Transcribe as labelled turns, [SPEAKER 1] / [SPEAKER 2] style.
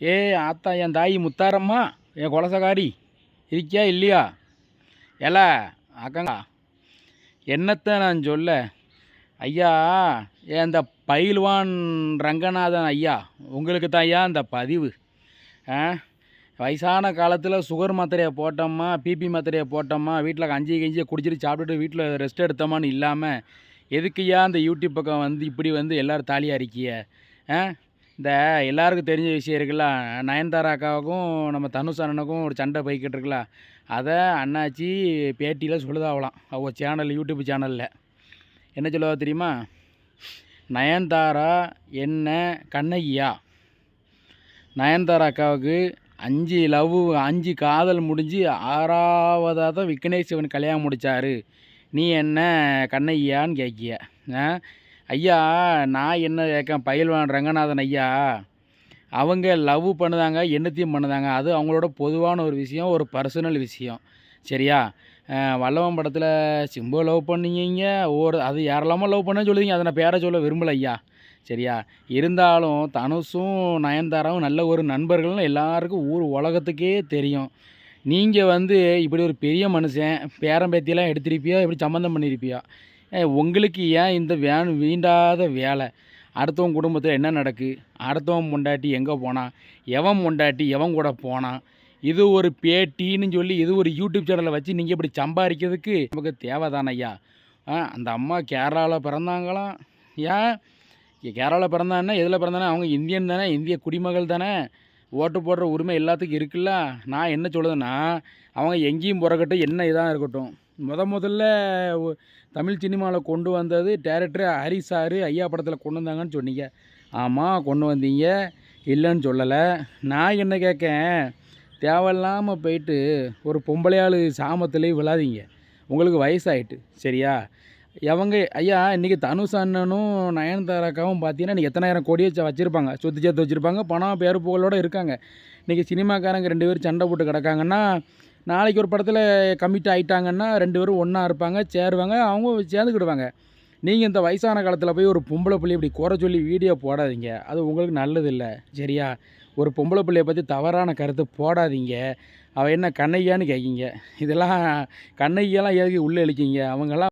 [SPEAKER 1] ஏ ஆத்தா என் தாய் முத்தாரம்மா என் குலசகாரி இருக்கியா இல்லையா? ஏல அக்கங்கா. என்னத்தை நான் சொல்ல? ஐயா ஏன் இந்த பயில்வான் ரங்கநாதன் ஐயா உங்களுக்கு தான் ஐயா இந்த பதிவு. ஆ வயசான காலத்தில் சுகர் மாத்திரையை போட்டோமா பிபி மாத்திரையை போட்டோமா வீட்டில் கஞ்சி கஞ்சியை குடிச்சிட்டு சாப்பிட்டுட்டு வீட்டில் ரெஸ்ட் எடுத்தோமான்னு இல்லாமல் எதுக்குய்யா அந்த யூடியூப் பக்கம் வந்து இப்படி வந்து எல்லோரும் தாலியாக இருக்கிய? ஆ இந்த எல்லாருக்கும் தெரிஞ்ச விஷயம் இருக்குல்ல நயன்தாரா அக்காவுக்கும் நம்ம தனுஷ் அண்ணனுக்கும் ஒரு சண்டை போய்கிட்டு இருக்குல்ல அதை அண்ணாச்சி பேட்டியில் சொல்லுதாவலாம் அவ சேனல் யூடியூப் சேனலில். என்ன சொல்லுவா தெரியுமா? நயன்தாரா என்ன கண்ணகியா? நயன்தாரா அக்காவுக்கு அஞ்சு லவ் அஞ்சு காதல் முடிஞ்சு ஆறாவதாக தான் விக்னேஷ் சிவன் கல்யாணம் முடித்தார் நீ என்ன கண்ணகியான்னு கேட்கிய. ஆ? ஐயா நான் என்ன கேட்கேன் பயில்வான் ரங்கநாதன் ஐயா? அவங்க லவ் பண்ணுதாங்க என்னத்தையும் பண்ணுதாங்க அது அவங்களோட பொதுவான ஒரு விஷயம் ஒரு பர்சனல் விஷயம். சரியா? வல்லவன் படத்தில் சிம்போ லவ் பண்ணீங்க ஒரு அது யாரெல்லாமோ லவ் பண்ண சொல்லுவீங்க அதை நான் பேரை சொல்ல விரும்பல ஐயா. சரியா? இருந்தாலும் தனுஷும் நயன்தாராவும் நல்ல ஒரு நண்பர்கள்னு எல்லாருக்கும் ஊர் உலகத்துக்கே தெரியும். நீங்கள் வந்து இப்படி ஒரு பெரிய மனுஷன் பேரன் பேத்தியெல்லாம் எடுத்திருப்பியா இப்படி சம்மந்தம் பண்ணியிருப்பியா உங்களுக்கு ஏன் இந்த வேன் வீண்டாத வேலை? அடுத்தவன் குடும்பத்தில் என்ன நடக்கு? அடுத்தவன் பொண்டாட்டி எங்கே போனான் எவன் பொண்டாட்டி எவன் கூட போனான் இது ஒரு பேட்டின்னு சொல்லி இது ஒரு யூடியூப் சேனலை வச்சு நீங்கள் இப்படி சம்பாதிக்கிறதுக்கு நமக்கு தேவைதான ஐயா? ஆ அந்த அம்மா கேரளாவில் பிறந்தாங்களாம் ஏன்? கேரளாவில் பிறந்தான்னா எதில் பிறந்தானே? அவங்க இந்தியன் தானே இந்திய குடிமகள் தானே. ஓட்டு போடுற உரிமை எல்லாத்துக்கும் இருக்குல்ல? நான் என்ன சொல்லுதுன்னா அவங்க எங்கேயும் பிறக்கட்டும் என்ன இதாக இருக்கட்டும். முத முதல்ல தமிழ் சினிமாவில் கொண்டு வந்தது டேரக்டர் ஹரி சாரு ஐயா படத்தில் கொண்டு வந்தாங்கன்னு சொன்னீங்க. ஆமாம் கொண்டு வந்தீங்க. இல்லைன்னு சொல்லலை. நான் என்ன கேட்கேன்? தேவையில்லாமல் போயிட்டு ஒரு பொம்பளையாள் சாமத்துலேயும் விழாதீங்க. உங்களுக்கு வயசாயிட்டு சரியா? எவங்க ஐயா இன்றைக்கி தனுஷ் அண்ணனும் நயன்தாராக்காவும் பார்த்தீங்கன்னா இன்றைக்கி எத்தனாயிரம் கோடியை வச்சுருப்பாங்க. சொத்து சேர்த்து வச்சுருப்பாங்க. பணம் பேர் புகழோடு இருக்காங்க. இன்றைக்கி சினிமாக்காரங்க ரெண்டு பேரும் சண்டை போட்டு கிடக்காங்கன்னா நாளைக்கு ஒரு படத்தில் கமிட் ஆகிட்டாங்கன்னா ரெண்டு பேரும் ஒன்றா இருப்பாங்க சேருவாங்க அவங்க சேர்ந்துக்கிடுவாங்க. நீங்கள் இந்த வயசான காலத்தில் போய் ஒரு பொம்பளை பிள்ளை இப்படி குறை சொல்லி வீடியோ போடாதீங்க. அது உங்களுக்கு நல்லதில்லை. சரியா? ஒரு பொம்பளை பிள்ளைய பற்றி தவறான கருத்து போடாதீங்க. அவள் என்ன கண்ணையான்னு கேட்கிங்க இதெல்லாம் கண்ணையெல்லாம் எதுக்கு உள்ளே இழுக்கீங்க. அவங்கெல்லாம்